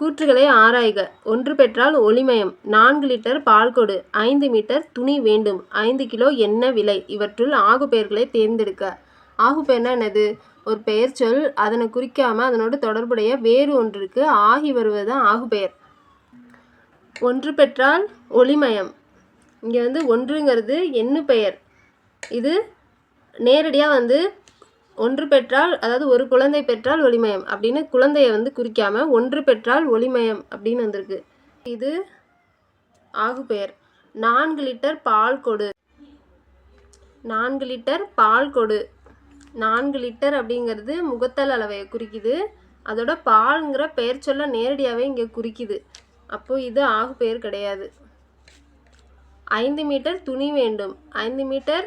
கூற்றுகளை ஆராய்க. ஒன்று பெற்றால் ஒளிமயம். நான்கு லிட்டர் பால் கொடு. ஐந்து மீட்டர் துணி வேண்டும். ஐந்து கிலோ என்ன விலை. இவற்றுள் ஆகுபெயர்களை தேர்ந்தெடுக்க. ஆகுபெயர்னா என்னது? ஒரு பெயர் சொல். அதனை குறிக்காமல் அதனோடு தொடர்புடைய வேறு ஒன்றிற்கு ஆகி வருவது தான் ஆகுபெயர் ஒன்று பெற்றால் ஒளிமயம். இங்கே வந்து ஒன்றுங்கிறது எண்ணு பெயர். இது நேரடியாக வந்து ஒன்று பெற்றால் அதாவது ஒரு குழந்தை பெற்றால் ஒளிமயம் அப்படின்னு குழந்தையை வந்து குறிக்காம ஒன்று பெற்றால் ஒளிமயம் அப்படின்னு வந்திருக்கு. இது ஆகுபெயர் நான்கு லிட்டர் பால் கொடு. நான்கு லிட்டர் பால் கொடு. நான்கு லிட்டர் அப்படிங்கிறது முகத்தல் அளவை குறிக்குது. அதோட பால்ங்கிற பெயர் சொல்ல நேரடியாகவே இங்கே குறிக்குது. அப்போது இது ஆகு பெயர் கிடையாது. ஐந்து மீட்டர் துணி வேண்டும். ஐந்து மீட்டர்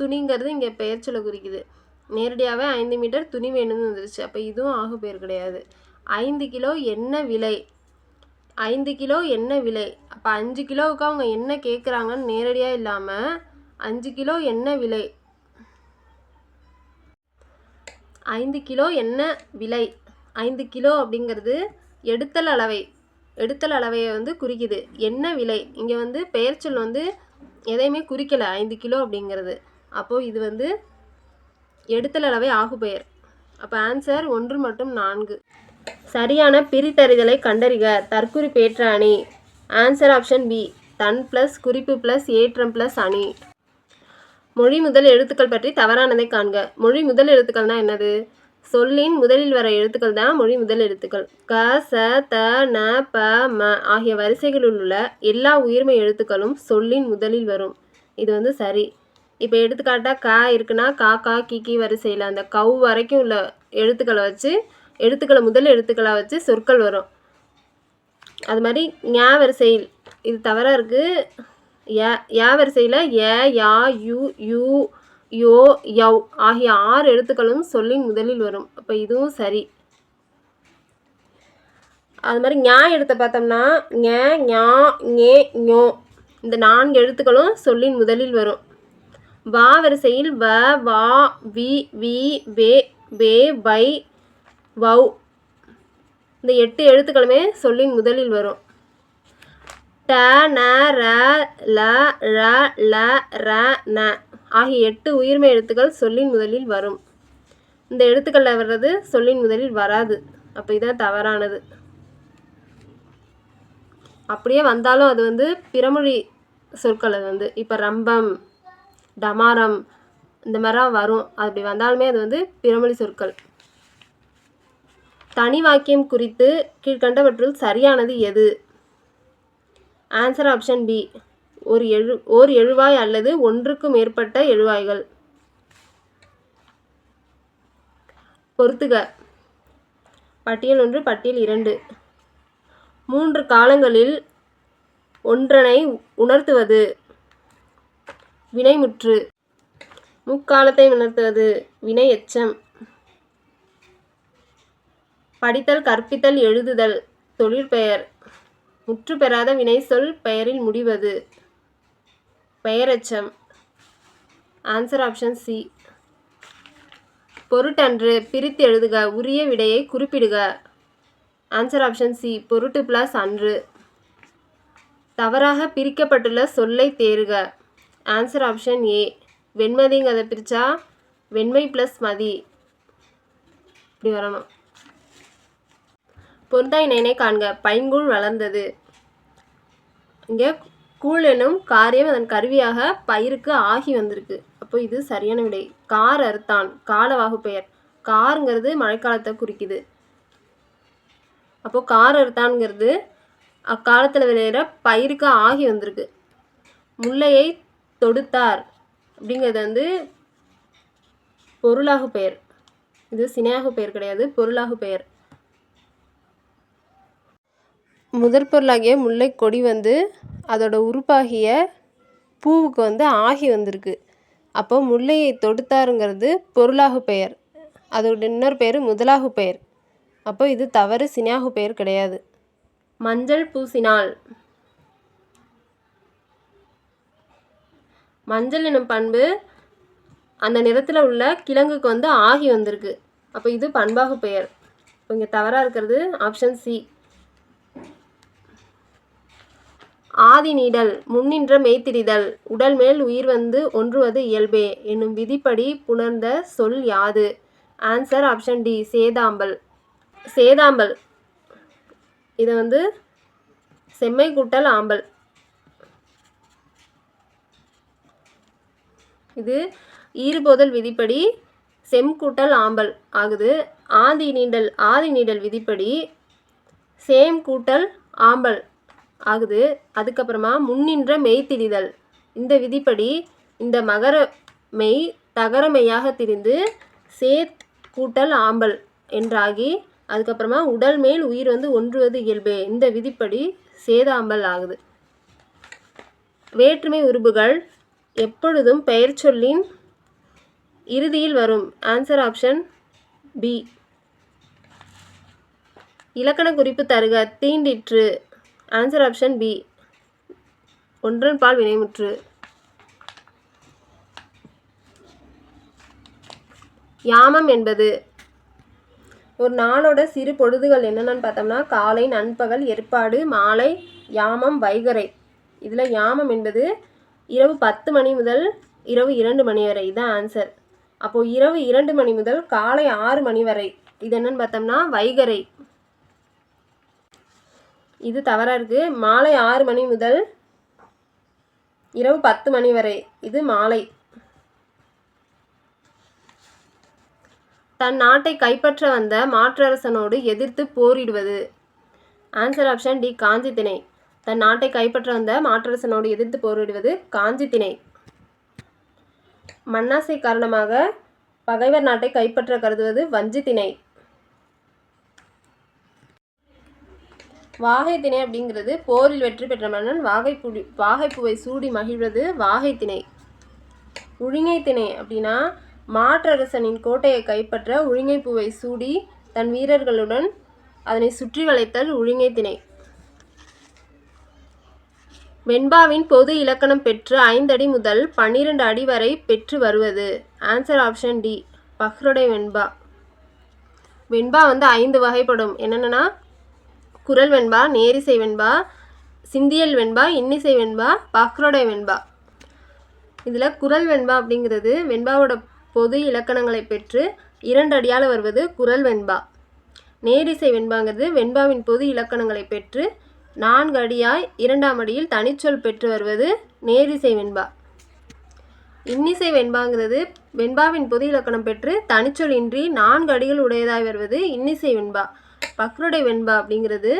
துணிங்கிறது இங்கே பெயர் சொல்ல குறிக்குது. நேரடியாகவே ஐந்து மீட்டர் துணி வேணும்னு வந்துருச்சு. அப்போ இதுவும் ஆகுபெயர் கிடையாது. ஐந்து கிலோ என்ன விலை? ஐந்து கிலோ என்ன விலை? அப்போ அஞ்சு கிலோவுக்கு அவங்க என்ன கேட்குறாங்கன்னு நேரடியாக இல்லாமல் அஞ்சு கிலோ என்ன விலை? ஐந்து கிலோ என்ன விலை? ஐந்து கிலோ அப்படிங்கிறது எடுத்தல் அளவை. எடுத்தல் அளவையை வந்து குறிக்குது. என்ன விலை? இங்கே வந்து பெயர்ச்சொல் வந்து எதையுமே குறிக்கலை. ஐந்து கிலோ அப்படிங்கிறது. அப்போது இது வந்து எடுத்தலளவை ஆகுபெயர். அப்போ ஆன்சர் ஒன்று மற்றும் நான்கு. சரியான பிரித்தறிதலை கண்டறிக தற்குறிப்பேற்ற அணி. ஆன்சர் ஆப்ஷன் பி தன் ப்ளஸ் குறிப்பு ப்ளஸ் ஏற்றம் ப்ளஸ் அணி. மொழி முதல் எழுத்துக்கள் பற்றி தவறானதை காண்க. மொழி முதல் எழுத்துக்கள்னா என்னது? சொல்லின் முதலில் வர எழுத்துக்கள் தான் மொழி முதல் எழுத்துக்கள். க ச த ந ப ம ஆகிய வரிசைகளில் உள்ள எல்லா உயிர்மை எழுத்துக்களும் சொல்லின் முதலில் வரும். இது வந்து சரி. இப்போ எடுத்துக்காட்டாக கா இருக்குன்னா கா கா கி கி வரிசையில் அந்த கவு வரைக்கும் உள்ள எழுத்துக்களை வச்சு எழுத்துக்களை முதல் எழுத்துக்களாக வச்சு சொற்கள் வரும். அது மாதிரி ஞா வரிசையில் இது தவிர இருக்குது ஏ யா வரிசையில் ஏ யா யு யூ யோ யவ் ஆகிய ஆறு எழுத்துக்களும் சொல்லின் முதலில் வரும். அப்போ இதுவும் சரி. அது மாதிரி ஞா எழுத்தை பார்த்தோம்னா ஞ ஞா ஞே ஞோ இந்த நான்கு எழுத்துக்களும் சொல்லின் முதலில் வரும். வா வரிசையில் வ வா வி வி வே வே வை வவ் இந்த எட்டு எழுத்துக்களுமே சொல்லின் முதலில் வரும். ட ந ர ல ழ ல ர ந ஆகிய எட்டு உயிர்மை எழுத்துக்கள் சொல்லின் முதலில் வரும். இந்த எழுத்துக்களில் வர்றது சொல்லின் முதலில் வராது. அப்போ இதான் தவறானது. அப்படியே வந்தாலும் அது வந்து பிறமொழி சொற்கள் அது வந்து. இப்போ ரம்பம் டமாரம் இந்த மாதிரிலாம் வரும். அப்படி வந்தாலுமே அது வந்து பிறமொழி சொற்கள். தனி வாக்கியம் குறித்து கீழ்கண்டவற்றில் சரியானது எது? ஆன்சர் ஆப்ஷன் பி ஒரு எழு ஓர் எழுவாய் அல்லது ஒன்றுக்கும் மேற்பட்ட எழுவாய்கள். பொறுத்துக. பட்டியல் ஒன்று பட்டியல் இரண்டு. மூன்று காலங்களில் ஒன்றனை உணர்த்துவது. வினைமுற்று. முக்காலத்தை உணர்த்துவது வினை எச்சம் படித்தல் கற்பித்தல் எழுதுதல் தொழிற்பெயர் முற்று பெறாத வினை சொல் பெயரில் முடிவது. பெயரெச்சம். ஆன்சர் ஆப்ஷன் சி பொருட்டன்று பிரித்து எழுதுக உரிய விடையை குறிப்பிடுக. ஆன்சர் ஆப்ஷன் சி பொருட்டு பிளஸ் அன்று. தவறாக பிரிக்கப்பட்டுள்ள சொல்லை தேறுக. ஆன்சர் ஆப்ஷன் ஏ வெண்மதிங்கிறத பிரித்தா வெண்மை ப்ளஸ் மதி. இப்படி வரணும். பொருந்தாய் இணைனை காண்க. பைங்கூழ் வளர்ந்தது. இங்கே கூழ் எனும் காரியம் அதன் கருவியாக பயிருக்கு ஆகி வந்திருக்கு. அப்போ இது சரியான விடை. கார் அறுத்தான். காலவாகு பெயர். காருங்கிறது மழைக்காலத்தை குறிக்குது. அப்போது கார் அறுத்தான்ங்கிறது அக்காலத்தில் விளையிற பயிருக்கு ஆகி வந்திருக்கு. முல்லையை தொடுத்தார். அப்படிங்கிறது வந்து பொருளாகு பெயர். இது சினையாகு பெயர் கிடையாது பொருளாகு பெயர். முதற் பொருளாகிய முல்லை கொடி வந்து அதோட உறுப்பாகிய பூவுக்கு வந்து ஆகி வந்திருக்கு. அப்போ முல்லையை தொடுத்தாருங்கிறது பொருளாகு பெயர். அதோட இன்னொரு பெயர் முதலாகு பெயர். அப்போ இது தவறு சினியாகு பெயர் கிடையாது. மஞ்சள் பூசினால் மஞ்சள் எனும் பண்பு அந்த நிறத்தில் உள்ள கிழங்குக்கு வந்து ஆகி வந்திருக்கு. அப்போ இது பண்பாகு பெயர். இப்போ இங்கே தவறாக இருக்கிறது ஆப்ஷன் சி ஆதி நீடல் முன்னின்ற மெய்த்திரிதல் உடல் மேல் உயிர் வந்து ஒன்றுவது இயல்பே என்னும் விதிப்படி புணர்ந்த சொல் யாது? ஆன்சர் ஆப்ஷன் டி சேதாம்பல். சேதாம்பல். இதை வந்து செம்மை கூட்டல் ஆம்பல். இது ஈறுபோதல் விதிப்படி செம் கூட்டல் ஆம்பல் ஆகுது. ஆதி நீண்டல் ஆதி நீடல் விதிப்படி சேம் கூட்டல் ஆம்பல் ஆகுது. அதுக்கப்புறமா முன்னின்ற மெய்த்திரிதல் இந்த விதிப்படி இந்த மகர மெய் தகர மெய்யாக திரிந்து சேத் கூட்டல் ஆம்பல் என்றாகி அதுக்கப்புறமா உடல் மேல் உயிர் வந்து ஒன்றுவது இயல்பே. இந்த விதிப்படி சேதாம்பல் ஆகுது. வேற்றுமை உருபுகள் எப்பொழுதும் பெயர் சொல்லின் இறுதியில் வரும். ஆன்சர் ஆப்ஷன் பி இலக்கண குறிப்பு தருக. தீண்டிற்று. ஆன்சர் ஆப்ஷன் பி ஒன்றன் பால் வினைமுற்று. யாமம் என்பது ஒரு நாளோட சிறு பொழுதுகள் என்னென்னு பார்த்தோம்னா காலை நண்பகல் ஏற்பாடு மாலை யாமம் வைகறை. இதில் யாமம் என்பது இரவு பத்து மணி முதல் இரவு இரண்டு மணி வரை. இதுதான் ஆன்சர் அப்போது இரவு இரண்டு மணி முதல் காலை ஆறு மணி வரை. இது என்னன்னு பார்த்தோம்னா வைகரை. இது தவறாக இருக்குது மாலை ஆறு மணி முதல் இரவு பத்து மணி வரை. இது மாலை. தன் நாட்டை கைப்பற்ற வந்த மாற்றரசனோடு எதிர்த்து போரிடுவது. ஆன்சர் ஆப்ஷன் டி காஞ்சி திணை தன் நாட்டை கைப்பற்ற வந்த மாற்றரசனோடு எதிர்த்து போரிடுவது காஞ்சி திணை. மண்ணாசை காரணமாக பகைவர் நாட்டை கைப்பற்ற கருதுவது வஞ்சி திணை. வாகை திணை அப்படிங்கிறது போரில் வெற்றி பெற்ற மன்னன் வாகைப்புடி வாகைப்பூவை சூடி மகிழ்வது வாகை திணை. உழிங்கை திணை அப்படின்னா மாற்றரசனின் கோட்டையை கைப்பற்ற உழிங்கை பூவை சூடி தன் வீரர்களுடன் அதனை சுற்றி வளைத்தல் உழிங்கை திணை. வெண்பாவின் பொது இலக்கணம் பெற்று ஐந்தடி முதல் பன்னிரண்டு அடி வரை பெற்று வருவது. ஆன்சர் ஆப்ஷன் டி பஹ்ருடை வெண்பா. வெண்பா வந்து ஐந்து வகைப்படும். என்னென்னா குரல் வெண்பா நேரிசை வெண்பா சிந்தியல் வெண்பா இன்னிசை வெண்பா பஹ்ருடை வெண்பா. இதில் குரல் வெண்பா அப்படிங்கிறது வெண்பாவோட பொது இலக்கணங்களை பெற்று இரண்டு அடியால் வருவது குரல் வெண்பா. நேரிசை வெண்பாங்கிறது வெண்பாவின் பொது இலக்கணங்களை பெற்று நான்கு அடியாய் இரண்டாம் அடியில் தனிச்சொல் பெற்று வருவது நேரிசை வெண்பா. இன்னிசை வெண்பாங்கிறது வெண்பாவின் பொது இலக்கணம் பெற்று தனிச்சொல் இன்றி நான்கு அடிகள் உடையதாய் வருவது இன்னிசை வெண்பா. பக்ருடை வெண்பா அப்படிங்கிறது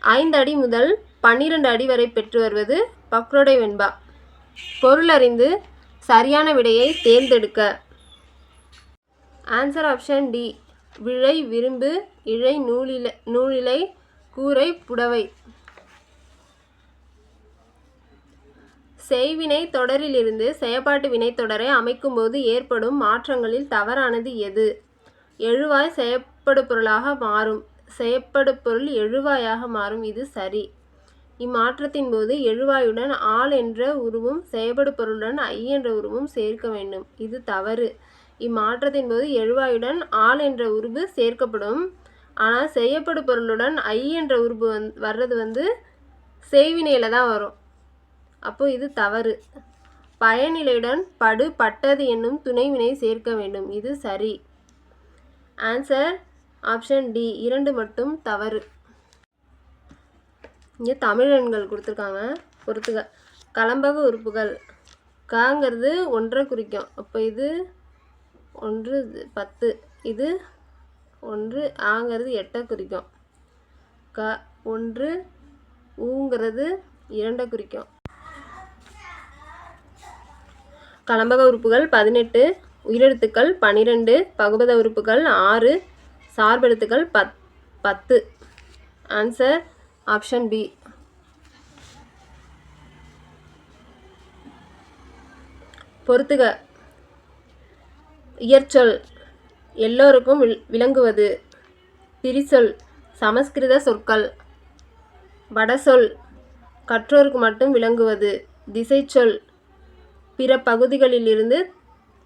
ஐந்து அடி முதல் பன்னிரண்டு அடி வரை பெற்று வருவது பக்ருடை வெண்பா. பொருள் அறிந்து சரியான விடையை தேர்ந்தெடுக்க. ஆன்சர் ஆப்ஷன் டி விழை விரும்பு இழை நூலிலை நூலிலை கூரை புடவை செய்வினை தொடரிலிருந்து செயப்பாட்டு வினைத்தொடரை அமைக்கும்போது ஏற்படும் மாற்றங்களில் தவறானது எது? எழுவாய் செயற்படு பொருளாக மாறும். செயற்படு பொருள் எழுவாயாக மாறும். இது சரி. இம்மாற்றத்தின் போது எழுவாயுடன் ஆள் என்ற உருவும் செயற்படு பொருளுடன் ஐ என்ற உருவும் சேர்க்க வேண்டும். இது தவறு. இம்மாற்றத்தின் போது எழுவாயுடன் ஆள் என்ற உருவு சேர்க்கப்படும். ஆனால் செய்யப்படு பொருளுடன் ஐ என்ற உருவு வந் வர்றது வந்து செய்வினையில் தான் வரும். அப்போது இது தவறு. பயனிலையுடன் படு பட்டது என்னும் துணைவினை சேர்க்க வேண்டும். இது சரி. ஆன்சர் ஆப்ஷன் டி இரண்டு மட்டும் தவறு. இங்கே தமிழன்கள் கொடுத்துருக்காங்க. பொறுத்துக. கலம்பக உறுப்புகள். காங்கிறது ஒன்றை குறிக்கும். அப்போ இது ஒன்று பத்து. இது ஒன்று ஆங்கிறது எட்டை குறிக்கும். க ஒன்று ஊங்கிறது இரண்டை குறிக்கும். கலம்பக உறுப்புகள் பதினெட்டு உயிரெழுத்துக்கள் பனிரெண்டு பகுபத உறுப்புகள் ஆறு சார்பெழுத்துக்கள் பத் பத்து. ஆன்சர் ஆப்ஷன் பி பொறுத்துக. இயற்சொல். எல்லோருக்கும் விளங்குவது. திரிசொல் சமஸ்கிருத சொற்கள். வடசொல் கற்றோருக்கு மட்டும் விளங்குவது. திசைச்சொல் பிற பகுதிகளிலிருந்து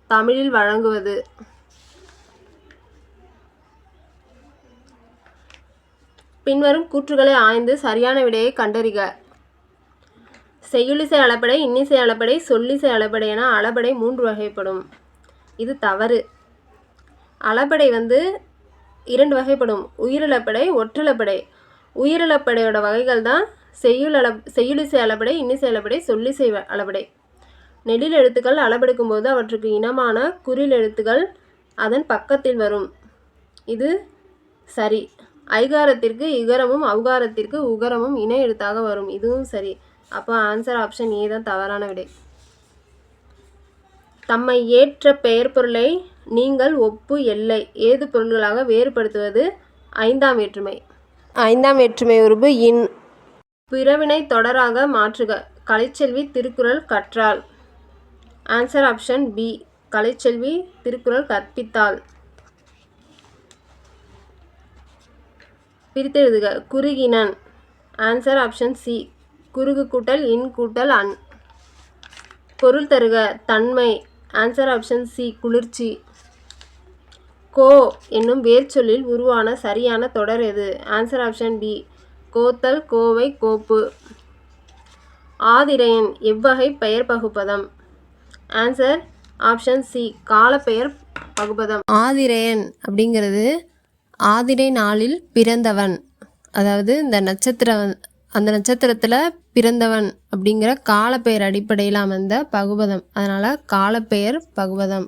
தமிழில் வழங்குவது. பின்வரும் கூற்றுகளை ஆய்ந்து சரியான விடையை கண்டறிக. செய்யுளிசை அளபடை இன்னிசை அளபடை சொல்லிசை அளபடை என அளபடை மூன்று வகைப்படும். இது தவறு. அளபடை வந்து இரண்டு வகைப்படும். உயிரிழப்படை ஒற்றிழப்படை உயிரிழப்படையோட வகைகள் தான் செய்யுள் அள செய்யுளிசை அளபடை இன்னிசை அளபடை சொல்லிசை அளப்படை. அளபடை நெடில் எழுத்துக்கள் அளபெடுக்கும் போது அவற்றுக்கு இனமான குறில் எழுத்துக்கள் அதன் பக்கத்தில் வரும். இது சரி. ஐகாரத்திற்கு இகரமும் அவுகாரத்திற்கு உகரமும் இணை எழுத்தாக வரும். இதுவும் சரி. அப்போ ஆன்சர் ஆப்ஷன் ஏ தான் தவறான விடை. தம்மை ஏற்ற பெயர் பொருளை நீங்கள் ஒப்பு எல்லை ஏது பொருள்களாக வேறுபடுத்துவது? ஐந்தாம் வேற்றுமை. ஐந்தாம் வேற்றுமை உருபு இன். பிறவினை தொடராக மாற்றுக. கலைச்செல்வி திருக்குறள் கற்றால் ஆன்சர் ஆப்ஷன் பி கலைச்செல்வி திருக்குறள் கற்பித்தாள். பிரித்தெழுதுக. குறுகினன். ஆன்சர் ஆப்ஷன் சி குறுகு கூட்டல் இன் கூட்டல் அன். பொருள் தருக. தன்மை. ஆன்சர் ஆப்ஷன் சி குளிர்ச்சி. கோ என்னும் வேர்ச்சொல்லில் உருவான சரியான தொடர் எது? ஆன்சர் ஆப்ஷன் பி கோத்தல் கோவை கோப்பு. ஆதிரையன் எவ்வகை பெயர் பகுப்பதம்? ஆன்சர் ஆப்ஷன் சி காலப்பெயர் பகுபதம் ஆதிரையன் அப்படிங்கிறது ஆதிரை நாளில் பிறந்தவன். அதாவது இந்த நட்சத்திரம் அந்த நட்சத்திரத்தில் பிறந்தவன் அப்படிங்கிற காலப்பெயர் அடிப்படையில் அமைந்த பகுபதம் அதனால் காலப்பெயர் பகுபதம்